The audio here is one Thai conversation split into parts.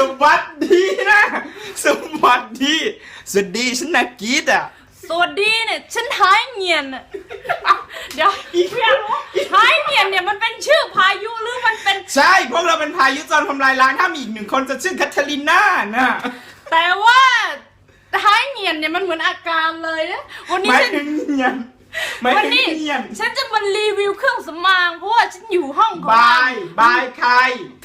สวัสดีนะ สวัสดี สวัสดีฉันนักกีดอะ สวัสดีเนี่ย ฉันหายเงียนน่ะเดี๋ยวอีกเพียงหายเงียนเนี่ยมันเป็นชื่อพายุหรือมันเป็น ใช่ พวกเราเป็นพายุจรทำลายล้างถ้ามีอีกหนึ่งคนจะชื่อคัทเธอรีน่านะแต่ว่าหายเงียนเนี่ยมันเหมือนอาการเลยนะวันนี้ไม่ฉัน ถึงเงียนไม่วันถึงนี้เงียน ฉันจะมารีวิวเครื่องสำอางเพราะว่าฉันอยู่ห้องของบาอาย บายใคร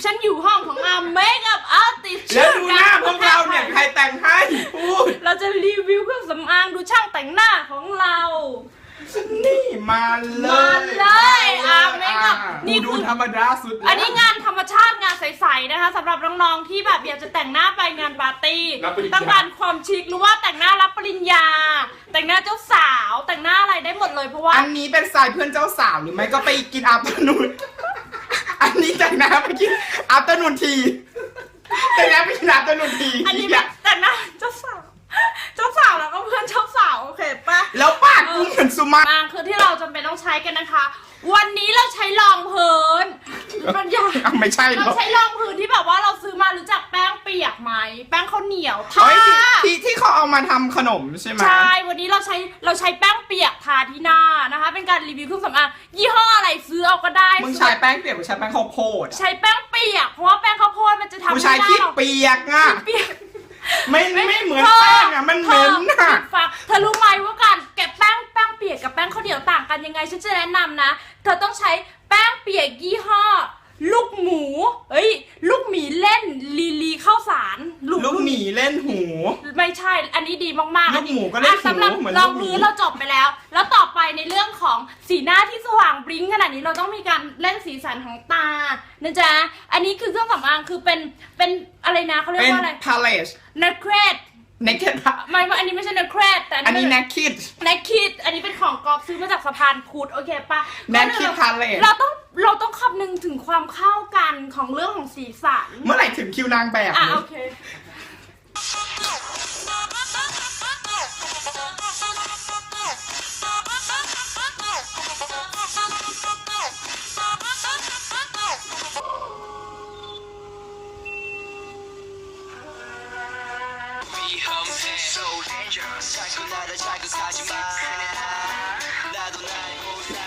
ฉันอยู่ห้องของอาเมคอัพอาร์ติสแล้วดูหน้าพวกเราเนี่ย ใครแต่งให้พูด เราจะรีวิวเครื่องสำอางดูช่างแต่งหน้าของเรา นี่มาเลยมาเลยอะไม่กับอะนี่กูคือดูธรรมดาสุดแล้วอันนี้งานธรรมชาติงานใสๆนะคะสำหรับน้องๆที่แบบอยากจะแต่งหน้าไปงานปาร์ตี้รับปริญญาต้องการความชิคหรือว่าแต่งหน้ารับปริญญา แต่งหน้าเจ้าสาวแต่งหน้าอะไรได้หมดเลยเพราะว่าอันนี้เป็นสายเพื่อนเจ้าสาวหรือไม่ก็ไปกินอาบนูน อันนี้แต่งหน้าไปกินอาบนูนทีแต่งหน้าไปกินอาบนูนทีอันนี้เป็นแต่งหน้าเจ้าสาว เจ้าสาวแล้วก็เพื่อนเจ้าสาวโอเคปะแล้วปากกูเหมือนสุมาอ่าคือที่เราจำเป็นต้องใช้กันนะคะ วันนี้เราใช้รองพื้นมันยากอะไม่ใช่หรเราอกใช้รองพื้นที่แบบว่าเราซื้อมารู้จักแป้งเปี ยกไหมแป้งข้าวเหนียวทาเฮ้ยที่ที่ที่เขาเอามาทำขนมใช่ไหม ใช่วันนี้เราใช้เราใช้แป้งเปียกทาที่หน้านะคะ เป็นการรีวิวเครื่องสำอางยี่ห้ออะไรซื้อเอาก็ได้มึงใช้แป้งเปียกหรือใช้แป้งข้าวโพดอะใช้แป้งเปียกเพราะว่าแป้งข้าวโพดมันจะทำกูให้ใช้หน้าขี้เราเปียกอะ เปียก ไม่ไม่เหมือนแป้งอะ มันเหม็นเธอะอฟังเธอรู้ไหมว่าการเก็บแป้งแป้งเปียกกับแป้งข้าวเหนียวต่างกันยังไงฉันจะแนะนำนะ เธอต้องใช้แป้งเปียกยี่ห้อ ลูกหมู เอ้ย ลูกหมีเล่นลีลีข้าวสาร ลูกห มีเล่นหู ไม่ใช่ อันนี้ดีมากๆลูกหมูก็เล่นอะสำหรับหูเหมือนลองลูกหมีพื้นเราจบไปแล้ว แล้วต่อไปในเรื่องของสีหน้าที่สว่างบลิ้งขนาดนี้เราต้องมีการเล่นสีสันของตานะจ๊ะ อันนี้คือเครื่องสำอางคือเป็นเป็นอะไรนะเขาเรียเป็กนว่าอะไรพาเลชเนคเรดเนคเก็ตไม่ไม่อันนี้ไม่ใช่เนคเรดแต่อันนี้เป็แนคคิดแนคคิด อันนี้เป็นของกอบซื้อมาจากสะพานพุทธโอเคปะแนคคิดพาเลชเราต้องเราต้องคำนึงถึงความเข้ากันของเรื่องของสีสัน เมื่อไหร่ถึงคิวนางแบบอะเนี่ยโอเค So dangerous 자꾸 나를 자극하지마 나도 나의 모습